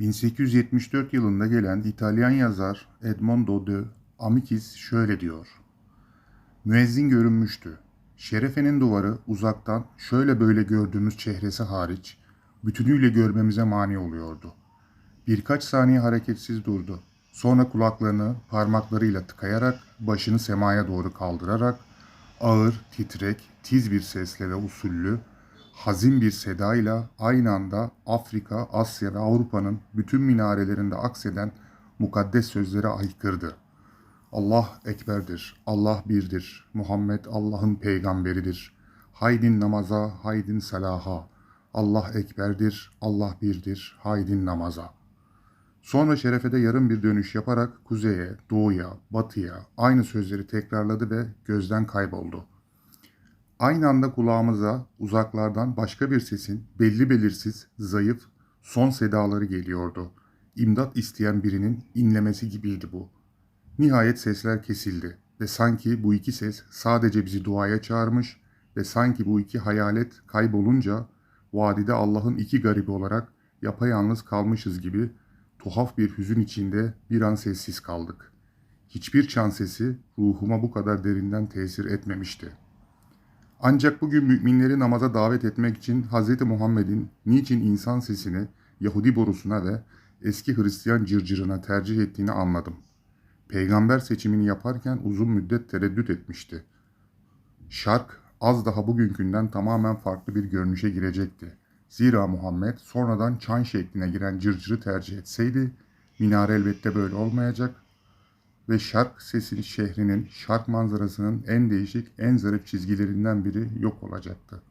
1874 yılında gelen İtalyan yazar Edmondo de Amicis şöyle diyor. Müezzin görünmüştü. Şerefenin duvarı uzaktan şöyle böyle gördüğümüz çehresi hariç bütünüyle görmemize mani oluyordu. Birkaç saniye hareketsiz durdu. Sonra kulaklarını parmaklarıyla tıkayarak başını semaya doğru kaldırarak ağır, titrek, tiz bir sesle ve usullü, hazin bir sedayla aynı anda Afrika, Asya ve Avrupa'nın bütün minarelerinde akseden mukaddes sözleri aykırdı. Allah ekberdir, Allah birdir, Muhammed Allah'ın peygamberidir. Haydin namaza, haydin salaha. Allah ekberdir, Allah birdir, haydin namaza. Sonra şerefede yarım bir dönüş yaparak kuzeye, doğuya, batıya aynı sözleri tekrarladı ve gözden kayboldu. Aynı anda kulağımıza uzaklardan başka bir sesin belli belirsiz, zayıf, son sedaları geliyordu. İmdat isteyen birinin inlemesi gibiydi bu. Nihayet sesler kesildi ve sanki bu iki ses sadece bizi duaya çağırmış ve sanki bu iki hayalet kaybolunca vadide Allah'ın iki garibi olarak yapayalnız kalmışız gibi tuhaf bir hüzün içinde bir an sessiz kaldık. Hiçbir çan sesi ruhuma bu kadar derinden tesir etmemişti. Ancak bugün müminleri namaza davet etmek için Hz. Muhammed'in niçin insan sesini Yahudi borusuna ve eski Hristiyan cırcırına tercih ettiğini anladım. Peygamber seçimini yaparken uzun müddet tereddüt etmişti. Şark az daha bugünkünden tamamen farklı bir görünüşe girecekti. Zira Muhammed sonradan çan şekline giren cırcırı tercih etseydi, minare elbette böyle olmayacak ve şark sesin şehrinin, şark manzarasının en değişik, en zarif çizgilerinden biri yok olacaktı.